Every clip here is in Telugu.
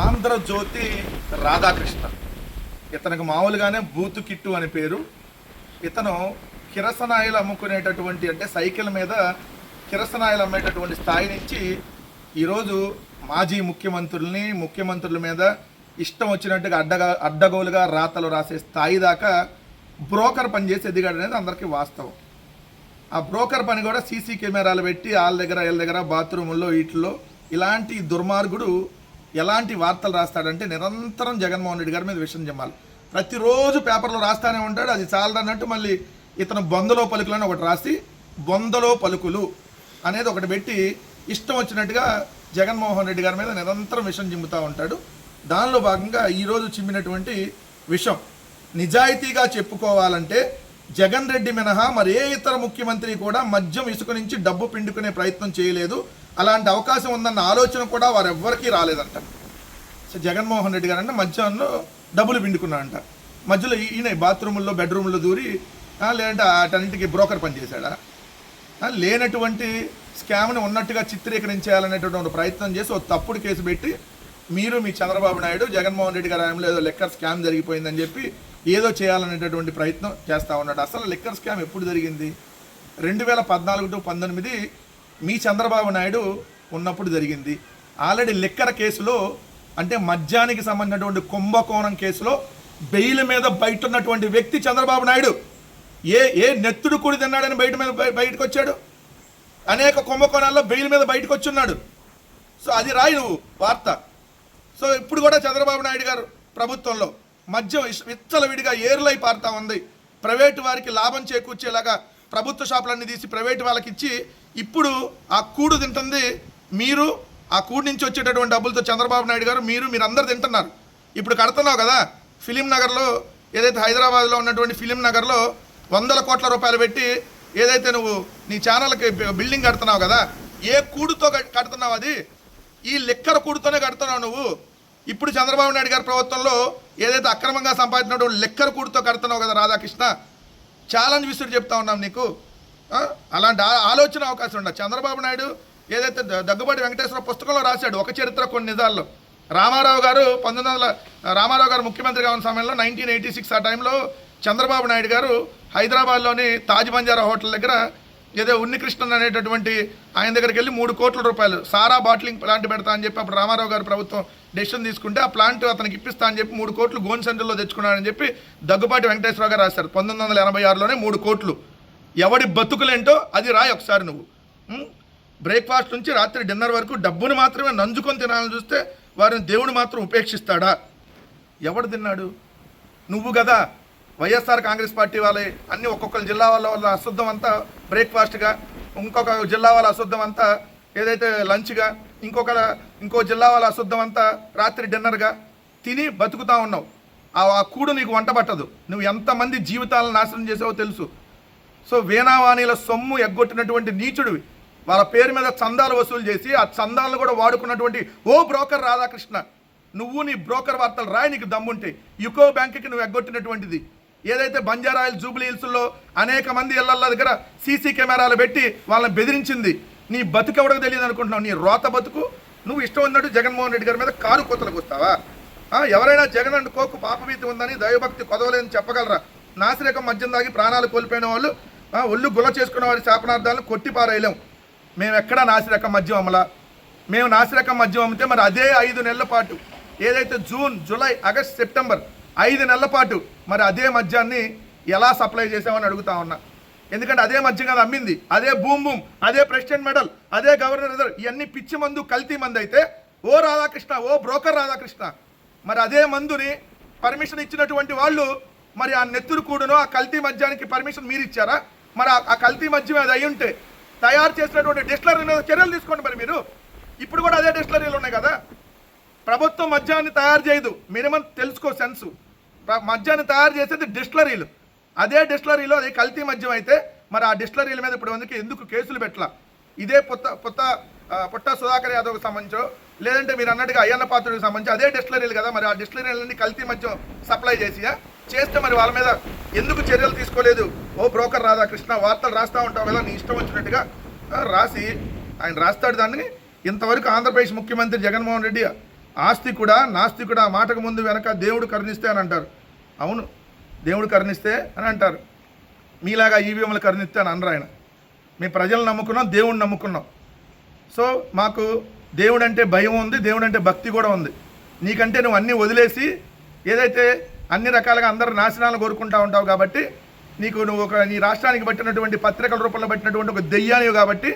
ఆంధ్రజ్యోతి రాధాకృష్ణ. ఇతనికి మామూలుగానే బూతు కిట్టు అని పేరు. ఇతను కిరసనాయిలు అమ్ముకునేటటువంటి అంటే సైకిల్ మీద కిరసనాయిలు అమ్మేటటువంటి స్థాయి నుంచి ఈరోజు మాజీ ముఖ్యమంత్రుల్ని ముఖ్యమంత్రుల మీద ఇష్టం వచ్చినట్టుగా అడ్డగా అడ్డగోలుగా రాతలు రాసే స్థాయి దాకా బ్రోకర్ పనిచేసి ఎదిగాడు అనేది అందరికీ వాస్తవం. ఆ బ్రోకర్ పని కూడా సీసీ కెమెరాలు పెట్టి వాళ్ళ దగ్గర వీళ్ళ దగ్గర బాత్రూముల్లో వీటిల్లో ఇలాంటి దుర్మార్గుడు ఎలాంటి వార్తలు రాస్తాడంటే నిరంతరం జగన్మోహన్ రెడ్డి గారి మీద విషయం చెమ్మాలి ప్రతిరోజు పేపర్లో రాస్తానే ఉంటాడు. అది చాలదన్నట్టు మళ్ళీ ఇతను బొందలో పలుకులు అని ఒకటి రాసి బొందలో పలుకులు అనేది ఒకటి పెట్టి ఇష్టం వచ్చినట్టుగా జగన్మోహన్ రెడ్డి గారి మీద నిరంతరం విషం చిమ్ముతూ ఉంటాడు. దానిలో భాగంగా ఈరోజు చిమ్మినటువంటి విషం నిజాయితీగా చెప్పుకోవాలంటే జగన్ రెడ్డి మినహా మరే ఇతర ముఖ్యమంత్రి కూడా మద్యం ఇసుక నుంచి డబ్బు పిండుకునే ప్రయత్నం చేయలేదు. అలాంటి అవకాశం ఉందన్న ఆలోచన కూడా వారెవ్వరికీ రాలేదంట. సో జగన్మోహన్ రెడ్డి గారు అంటే మధ్యాహ్నంలో డబ్బులు పిండుకున్నాడంట. మధ్యలో ఈయన బాత్రూముల్లో బెడ్రూమ్లో దూరి లేదంటే అటన్నింటికి బ్రోకర్ పనిచేశాడా లేనటువంటి స్కామ్ని ఉన్నట్టుగా చిత్రీకరించాలనేటటువంటి ప్రయత్నం చేసి ఒక తప్పుడు కేసు పెట్టి మీరు మీ చంద్రబాబు నాయుడు జగన్మోహన్ రెడ్డి గారి ఏదో లెక్కర్ స్కామ్ జరిగిపోయిందని చెప్పి ఏదో చేయాలనేటటువంటి ప్రయత్నం చేస్తూ ఉన్నాడు. అసలు లెక్కర్ స్కామ్ ఎప్పుడు జరిగింది? రెండు వేల పద్నాలుగు టు పంతొమ్మిది మీ చంద్రబాబు నాయుడు ఉన్నప్పుడు జరిగింది. ఆల్రెడీ లిక్కర్ కేసులో అంటే మద్యానికి సంబంధించినటువంటి కుంభకోణం కేసులో బెయిల్ మీద బయట ఉన్నటువంటి వ్యక్తి చంద్రబాబు నాయుడు. ఏ ఏ నెత్తుడు కూడి తిన్నాడని బయట మీద బయటకు వచ్చాడు అనేక కుంభకోణాల్లో బెయిల్ మీద బయటకు వచ్చున్నాడు సో అది రాయి నువ్వు వార్త. సో ఇప్పుడు కూడా చంద్రబాబు నాయుడు గారు ప్రభుత్వంలో మద్యం విచ్చలవిడిగా ఏర్లై పారుతా ఉంది. ప్రైవేటు వారికి లాభం చేకూర్చేలాగా ప్రభుత్వ షాపులన్నీ తీసి ప్రైవేట్ వాళ్ళకి ఇచ్చి ఇప్పుడు ఆ కూడు తింటుంది. మీరు ఆ కూడు నుంచి వచ్చేటటువంటి డబ్బులతో చంద్రబాబు నాయుడు గారు మీరు మీరందరూ తింటున్నారు. ఇప్పుడు కడుతున్నావు కదా ఫిలిం నగర్లో ఏదైతే హైదరాబాద్లో ఉన్నటువంటి ఫిలిం నగర్లో వందల కోట్ల రూపాయలు పెట్టి ఏదైతే నువ్వు నీ ఛానల్కి బిల్డింగ్ కడుతున్నావు కదా ఏ కూడుతో కడుతున్నావు అది? ఈ లెక్కర కూడుతోనే కడుతున్నావు నువ్వు. ఇప్పుడు చంద్రబాబు నాయుడు గారి ప్రభుత్వంలో ఏదైతే అక్రమంగా సంపాదించినటువంటి లెక్కర కూడుతో కడుతున్నావు కదా రాధాకృష్ణ ఛాలెంజ్ విసురు చెప్తా ఉన్నాం నీకు. అలాంటి ఆలోచన అవకాశం ఉండదు చంద్రబాబు నాయుడు ఏదైతే దగ్గుబాటి వెంకటేశ్వర పుస్తకంలో రాశాడు ఒక చరిత్ర కొన్ని నిజాల్లో. రామారావు గారు పంతొమ్మిది వందల రామారావు గారు ముఖ్యమంత్రిగా ఉన్న సమయంలో నైన్టీన్ ఎయిటీ సిక్స్ ఆ టైంలో చంద్రబాబు నాయుడు గారు హైదరాబాద్లోని తాజ్ బంజారా హోటల్ దగ్గర ఏదో ఉన్నికృష్ణన్ అనేటటువంటి ఆయన దగ్గరికి వెళ్ళి మూడు కోట్ల రూపాయలు సారా బాటిలింగ్ ప్లాంట్ పెడతా అని చెప్పి అప్పుడు రామారావు గారు ప్రభుత్వం డెసిషన్ తీసుకుంటే ఆ ప్లాంట్ అతనికి ఇప్పిస్తా అని చెప్పి మూడు కోట్లు గోన్ సెంటర్లో తెచ్చుకున్నాడని చెప్పి దగ్గుబాటి వెంకటేశ్వర గారు రాశారు. పంతొమ్మిది వందల ఎనభై ఆరులోనే మూడు కోట్లు. ఎవడి బతుకులేంటో అది రాయి ఒకసారి నువ్వు. బ్రేక్ఫాస్ట్ నుంచి రాత్రి డిన్నర్ వరకు డబ్బును మాత్రమే నంజుకొని తినాలని చూస్తే వారిని దేవుడు మాత్రం ఉపేక్షిస్తాడా? ఎవడు తిన్నాడు? నువ్వు కదా. వైఎస్ఆర్ కాంగ్రెస్ పార్టీ వాళ్ళే అన్ని ఒక్కొక్క జిల్లా వాళ్ళ వాళ్ళ అశుద్ధం అంతా బ్రేక్ఫాస్ట్గా ఇంకొక జిల్లా వాళ్ళ అశుద్ధం అంతా ఏదైతే లంచ్గా ఇంకొక ఇంకో జిల్లా వాళ్ళ అశుద్ధం అంతా రాత్రి డిన్నర్గా తిని బతుకుతా ఉన్నావు. ఆ కూడు నీకు వంట పట్టదు. నువ్వు ఎంతమంది జీవితాలను నాశనం చేసావో తెలుసు. సో వీణావాణిల సొమ్ము ఎగ్గొట్టినటువంటి నీచుడివి. వాళ్ళ పేరు మీద చందాలు వసూలు చేసి ఆ చందాలను కూడా వాడుకున్నటువంటి ఓ బ్రోకర్ రాధాకృష్ణ. నువ్వు నీ బ్రోకర్ వార్తలు రాయి నీకు దమ్ముంటే. యుకో బ్యాంక్కి నువ్వు ఎగ్గొట్టినటువంటిది. ఏదైతే బంజారాయిల్ జూబ్లీ హిల్స్లో అనేక మంది ఇళ్ళ దగ్గర సీసీ కెమెరాలు పెట్టి వాళ్ళని బెదిరించింది. నీ బతుకు ఎవడకు తెలియదు అనుకుంటున్నావు? నీ రోత బతుకు? నువ్వు ఇష్టం ఉన్నట్టు జగన్మోహన్ రెడ్డి గారి మీద కారు కోతలకు వస్తావా? ఎవరైనా జగన్ అండ్ కోకు పాపభీతి ఉందని దైవభక్తి కొదవలేదని చెప్పగలరా? నాసిరకం మద్యం దాగి ప్రాణాలు కోల్పోయిన వాళ్ళు ఒళ్ళు గుల చేసుకున్న వారి శాపనార్థాలను కొట్టి పారేయలేం మేము ఎక్కడా నాసిరకం మద్యం అమ్మలా? మేము నాసిరకం మద్యం అమ్మితే మరి అదే ఐదు నెలల పాటు ఏదైతే జూన్ జూలై ఆగస్ట్ సెప్టెంబర్ ఐదు నెలల పాటు మరి అదే మద్యాన్ని ఎలా సప్లై చేసామని అడుగుతా ఉన్నా. ఎందుకంటే అదే మద్యం కదా అమ్మింది. అదే బూమ్ బూమ్ అదే ప్రెసిడెంట్ మెడల్ అదే గవర్నర్ రిజర్వ్ ఇవన్నీ పిచ్చి మందు కల్తీ మందు అయితే ఓ రాధాకృష్ణ ఓ బ్రోకర్ రాధాకృష్ణ మరి అదే మందుని పర్మిషన్ ఇచ్చినటువంటి వాళ్ళు మరి ఆ నెత్తురు కూడును ఆ కల్తీ మద్యానికి పర్మిషన్ మీరు ఇచ్చారా మరి ఆ- కల్తీ మద్యం అది అయి ఉంటే తయారు చేసినటువంటి డిస్టిలరీ మీద చర్యలు తీసుకోండి మరి మీరు. ఇప్పుడు కూడా అదే డిస్టిలరీలు ఉన్నాయి కదా. ప్రభుత్వం మద్యాన్ని తయారు చేయదు. మినిమం తెలుసుకో సెన్సు. మద్యాన్ని తయారు చేసేది డిస్టిలరీలు. అదే డిస్టిలరీలో అది కల్తీ మద్యం అయితే మరి ఆ డిస్టిలరీల మీద ఇప్పుడు అందుకే ఎందుకు కేసులు పెట్టలా? ఇదే పొత్త పొత్త పొట్ట పుట్ట సుధాకర్ యాదవ్కి సంబంధించో లేదంటే మీరు అన్నట్టుగా అయ్యన్న పాత్రుడికి సంబంధించి అదే డిస్టిలరీలు కదా మరి ఆ డిస్టిలరీలన్నీ కల్తీ మద్యం సప్లై చేసియా? చేస్తే మరి వాళ్ళ మీద ఎందుకు చర్యలు తీసుకోలేదు? ఓ బ్రోకర్ రాధాకృష్ణ వార్తలు రాస్తా ఉంటావు కదా నీ ఇష్టం వచ్చినట్టుగా రాసి ఆయన రాస్తాడు దాన్ని. ఇంతవరకు ఆంధ్రప్రదేశ్ ముఖ్యమంత్రి జగన్మోహన్ రెడ్డి ఆస్తికుడా నాస్తికుడా మాటకు ముందు వెనక దేవుడు కరుణిస్తే అని అంటారు. అవును దేవుడు కరుణిస్తే అని అంటారు. మీలాగా ఈవీఎంలు కరుణిస్తే అని అనరు ఆయన. మేము ప్రజలు నమ్ముకున్నాం దేవుడిని నమ్ముకున్నాం. సో మాకు దేవుడు అంటే భయం ఉంది దేవుడు అంటే భక్తి కూడా ఉంది. నీకంటే నువ్వు అన్నీ వదిలేసి ఏదైతే అన్ని రకాలుగా అందరు నాశనాలను కోరుకుంటా ఉంటావు కాబట్టి నీకు నువ్వు ఒక నీ రాష్ట్రానికి పట్టినటువంటి పత్రికల రూపంలో పట్టినటువంటి ఒక దెయ్యానివి కాబట్టి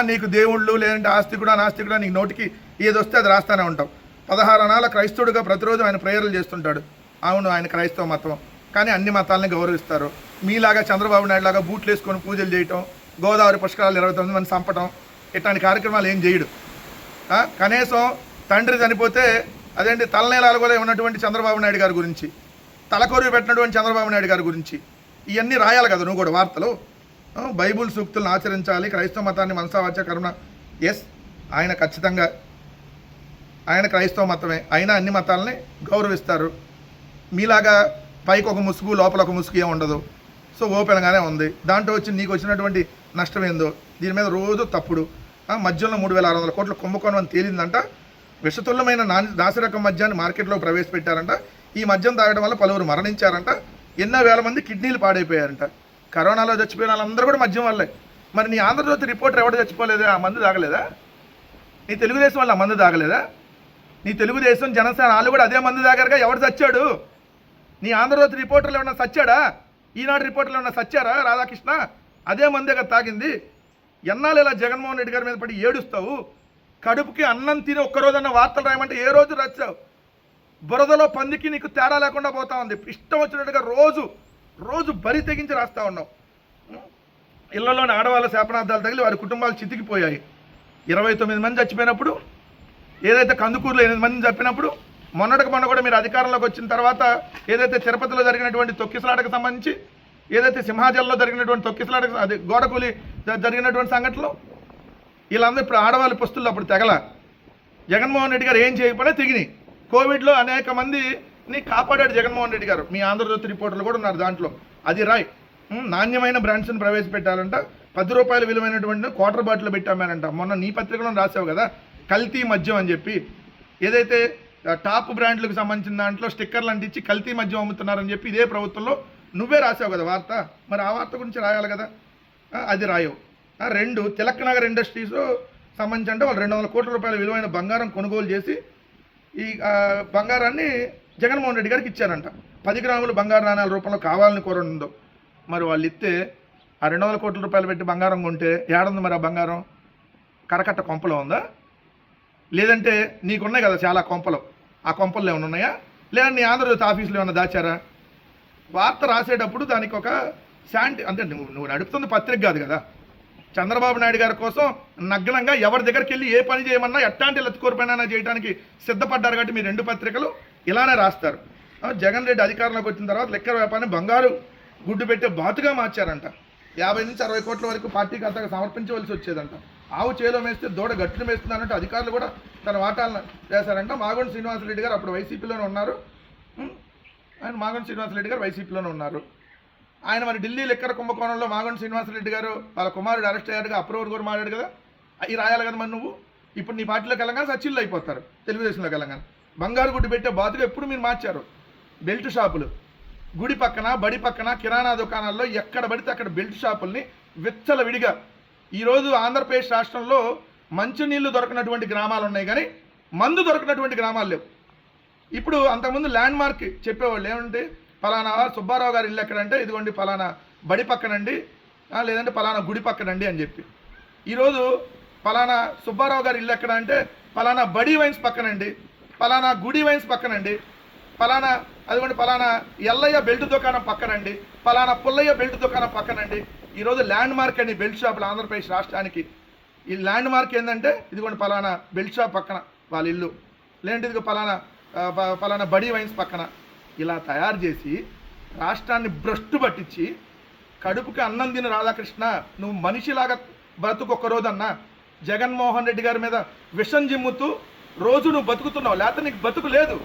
నీకు దేవుళ్ళు లేదంటే ఆస్తికుడా నాస్తికుడా నీకు నోటికి ఏదొస్తే అది రాస్తానే ఉంటావు. పదహారు అనాల క్రైస్తవుడిగా ప్రతిరోజు ఆయన ప్రేయర్లు చేస్తుంటాడు. అవును ఆయన క్రైస్తవ మతం. కానీ అన్ని మతాలని గౌరవిస్తారు. మీలాగా చంద్రబాబు నాయుడు లాగా బూట్లు వేసుకొని పూజలు చేయటం గోదావరి పుష్కరాలు ఇరవై తొమ్మిది మంది చంపటం ఇట్లాంటి కార్యక్రమాలు ఏం చేయడు. కనీసం తండ్రి చనిపోతే అదేంటి తలనేలాలు కూడా ఉన్నటువంటి చంద్రబాబు నాయుడు గారి గురించి తలకొరువు పెట్టినటువంటి చంద్రబాబు నాయుడు గారి గురించి ఇవన్నీ రాయాలి కదా నువ్వు కూడా వార్తలు. బైబుల్ సూక్తులను ఆచరించాలి క్రైస్తవ మతాన్ని మనసావాచ కరుణ. ఎస్ ఆయన ఖచ్చితంగా ఆయన క్రైస్తవ మతమే. అయినా అన్ని మతాలని గౌరవిస్తారు. మీలాగా పైకి ఒక ముసుగు లోపల ఒక ముసుగు ఏమి ఉండదు. సో ఓపెన్గానే ఉంది. దాంట్లో వచ్చి నీకు వచ్చినటువంటి నష్టం ఏందో? దీని మీద రోజు తప్పుడు. ఆ, మూడు వేల ఆరు వందల కోట్ల కుంభకోణం అని తేలిందంట. విషతుల్యమైన నా నాసిరకం మద్యాన్ని మార్కెట్లో ప్రవేశపెట్టారంట. ఈ మద్యం తాగడం వల్ల పలువురు మరణించారంట. ఎన్నో వేల మంది కిడ్నీలు పాడైపోయారంట. కరోనాలో చచ్చిపోయిన వాళ్ళందరూ కూడా మద్యం వల్లే. మరి నీ ఆంధ్రజ్యోతి రిపోర్టర్ ఎవడు చచ్చిపోలేదా? ఆ మందు తాగలేదా? నీ తెలుగుదేశం వాళ్ళు ఆ మందు తాగలేదా? నీ తెలుగుదేశం జనసేన వాళ్ళు కూడా అదే మంది దగ్గరగా ఎవడు చచ్చాడు నీ ఆంధ్రజ్యోతి రిపోర్టర్లు ఏమన్నా సచ్చాడా? ఈనాడు రిపోర్టర్లు ఏమన్నా సచ్చారా? రాధాకృష్ణ? అదే మంది దగ్గర తాగింది. ఎన్నాళ్ళు ఇలా జగన్మోహన్ రెడ్డి గారి మీద పడి ఏడుస్తావు? కడుపుకి అన్నం తిని ఒక్కరోజన్న వార్తలు రాయమంటే ఏ రోజు రచ్చావు? బురదలో పందికి నీకు తేడా లేకుండా పోతా ఉంది. ఇష్టం వచ్చినట్టుగా రోజు రోజు బరి తెగించి రాస్తా ఉన్నావు. ఇళ్ళలోని ఆడవాళ్ళ శాపనార్థాలు తగిలి వారి కుటుంబాలు చితికిపోయాయి. ఇరవై తొమ్మిది మంది చచ్చిపోయినప్పుడు ఏదైతే కందుకూరులో ఎనిమిది మందిని చెప్పినప్పుడు మొన్నటికి మొన్న కూడా మీరు అధికారంలోకి వచ్చిన తర్వాత ఏదైతే తిరుపతిలో జరిగినటువంటి తొక్కిసలాటకు సంబంధించి ఏదైతే సింహాచలంలో జరిగినటువంటి తొక్కిసలాటకు అది గోడకూలి జరిగినటువంటి సంఘటనలు వీళ్ళందరూ ఇప్పుడు ఆడవాళ్ళ పుస్తుల్లో అప్పుడు తెగల. జగన్మోహన్ రెడ్డి గారు ఏం చేయకపోయినా తిగినాయి కోవిడ్లో అనేక మందిని కాపాడాడు జగన్మోహన్ రెడ్డి గారు. మీ ఆంధ్రజ్యోతి రిపోర్టర్లు కూడా ఉన్నారు దాంట్లో. అది రాయ్. నాణ్యమైన బ్రాండ్స్ని ప్రవేశపెట్టాలంట. పది రూపాయల విలువైనటువంటి క్వార్టర్ బాటిల్ పెట్టామనంట. మొన్న నీ పత్రికలో రాసావు కదా. కల్తీ మద్యం అని చెప్పి ఏదైతే టాప్ బ్రాండ్లకు సంబంధించిన దాంట్లో స్టిక్కర్లు అంటించి కల్తీ మద్యం అమ్ముతున్నారని చెప్పి ఇదే ప్రభుత్వంలో నువ్వే రాసావు కదా వార్త. మరి ఆ వార్త గురించి రాయాలి కదా. అది రాయవు. రెండు తిలక్ నగర్ ఇండస్ట్రీస్ సంబంధించి అంటే వాళ్ళు రెండు వందల కోట్ల రూపాయల విలువైన బంగారం కొనుగోలు చేసి ఈ బంగారాన్ని జగన్మోహన్ రెడ్డి గారికి ఇచ్చారంట. పది గ్రాములు బంగారు నాణ్యాల రూపంలో కావాలని కోరుందో మరి వాళ్ళు ఇస్తే ఆ రెండు వందల కోట్ల రూపాయలు పెట్టి బంగారం కొంటే ఏడుంది మరి ఆ బంగారం? కరకట్ట కొంపలో ఉందా? లేదంటే నీకున్నాయి కదా చాలా కొంపలు. ఆ కొంపలు ఏమైనా ఉన్నాయా? లేదా నీ ఆంధ్రజ్యోతి ఆఫీసులో ఏమైనా దాచారా? వార్త రాసేటప్పుడు దానికి ఒక శాంటి అంటే నువ్వు నువ్వు నడుపుతున్న పత్రిక కాదు కదా. చంద్రబాబు నాయుడు గారి కోసం నగ్నంగా ఎవరి దగ్గరికి వెళ్ళి ఏ పని చేయమన్నా ఎట్లాంటి లెత్తుకోరిపోయినా చేయడానికి సిద్ధపడ్డారు కాబట్టి మీ రెండు పత్రికలు ఇలానే రాస్తారు. జగన్ రెడ్డి అధికారంలోకి వచ్చిన తర్వాత లెక్కర వ్యాపారాన్ని బంగారు గుడ్డు పెట్టే బాతుగా మార్చారంట. యాభై నుంచి అరవై కోట్ల వరకు పార్టీకి అంతగా సమర్పించవలసి వచ్చేదంట. ఆవు చేలో మేస్తే దూడ గట్టును మేస్తుంది అధికారులు కూడా తన వాటాలను చేశారంట. మాగొండ శ్రీనివాసరెడ్డి గారు అప్పుడు వైసీపీలోనే ఉన్నారు. ఆయన మాగంటి శ్రీనివాసరెడ్డి గారు వైసీపీలోనే ఉన్నారు. ఆయన మరి ఢిల్లీ లెక్కర కుంభకోణంలో మాగంటి శ్రీనివాసరెడ్డి గారు వాళ్ళ కుమారుడు అరెస్ట్ అయ్యాడుగా అప్రూవర్ కూడా మారాడు కదా? అవి రాయాలి కదా మరి నువ్వు? ఇప్పుడు నీ పార్టీలో వెళ్ళగానే సచిల్లో అయిపోతారు తెలుగుదేశంలో కలగానే బంగారు గుడ్డు పెట్టే బాతుగా ఎప్పుడు మీరు మార్చారు? బెల్ట్ షాపులు. గుడి పక్కన బడి పక్కన కిరాణా దుకాణాల్లో ఎక్కడ పడితే అక్కడ బెల్ట్ షాపుల్ని విచ్చల విడిగా ఈరోజు ఆంధ్రప్రదేశ్ రాష్ట్రంలో మంచినీళ్ళు దొరకనటువంటి గ్రామాలు ఉన్నాయి కానీ మందు దొరకనటువంటి గ్రామాలు లేవు. ఇప్పుడు అంతకుముందు ల్యాండ్ మార్క్ చెప్పేవాళ్ళు ఏమంటే ఫలానా సుబ్బారావు గారి ఇల్లు ఎక్కడంటే ఇదిగోండి ఫలానా బడి పక్కనండి లేదంటే ఫలానా గుడి పక్కనండి అని చెప్పి. ఈరోజు ఫలానా సుబ్బారావు గారి ఇల్లు ఎక్కడ అంటే ఫలానా బడి వైన్స్ పక్కనండి ఫలానా గుడి వైన్స్ పక్కనండి ఫలానా అదిగోండి ఫలానా ఎల్లయ్య బెల్ట్ దుకాణం పక్కనండి ఫలానా పుల్లయ్య బెల్ట్ దుకాణం పక్కనండి ఈరోజు ల్యాండ్ మార్క్ అండి బెల్ట్ షాపులు ఆంధ్రప్రదేశ్ రాష్ట్రానికి. ఈ ల్యాండ్ మార్క్ ఏంటంటే ఇదిగోండి ఫలానా బెల్ట్ షాప్ పక్కన వాళ్ళ ఇల్లు. లేదంటే ఇదిగో పలానా పలానా బడీ ఫలానా బడి వైన్స్ పక్కన. ఇలా తయారు చేసి రాష్ట్రాన్ని భ్రష్టు పట్టించి కడుపుకి అన్నం తిన రాధాకృష్ణ నువ్వు మనిషిలాగా బతుకు ఒక్క రోజన్నా. జగన్మోహన్ రెడ్డి గారి మీద విషం జిమ్ముతూ రోజు నువ్వు బతుకుతున్నావు. లేకపోతే నీకు బతుకు లేదు.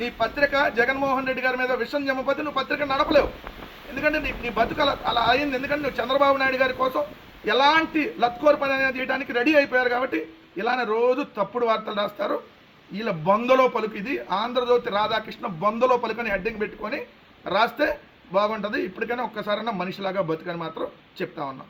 నీ పత్రిక జగన్మోహన్ రెడ్డి గారి మీద విషం జమ్మపోతే నువ్వు పత్రిక నడపలేవు. ఎందుకంటే నీ నీ బతుకు అలా అలా అయింది. ఎందుకంటే నువ్వు చంద్రబాబు నాయుడు గారి కోసం ఎలాంటి లత్కోర్ పని అనేది చేయడానికి రెడీ అయిపోయారు కాబట్టి ఇలానే రోజు తప్పుడు వార్తలు రాస్తారు. వీళ్ళ బొందలో పలుకు ఇది. ఆంధ్రజ్యోతి రాధాకృష్ణ బొందలో పలుకని హెడ్డింగ్ పెట్టుకొని రాస్తే బాగుంటుంది. ఇప్పటికైనా ఒక్కసారైనా మనిషిలాగా బతుకని మాత్రం చెప్తా ఉన్నాం.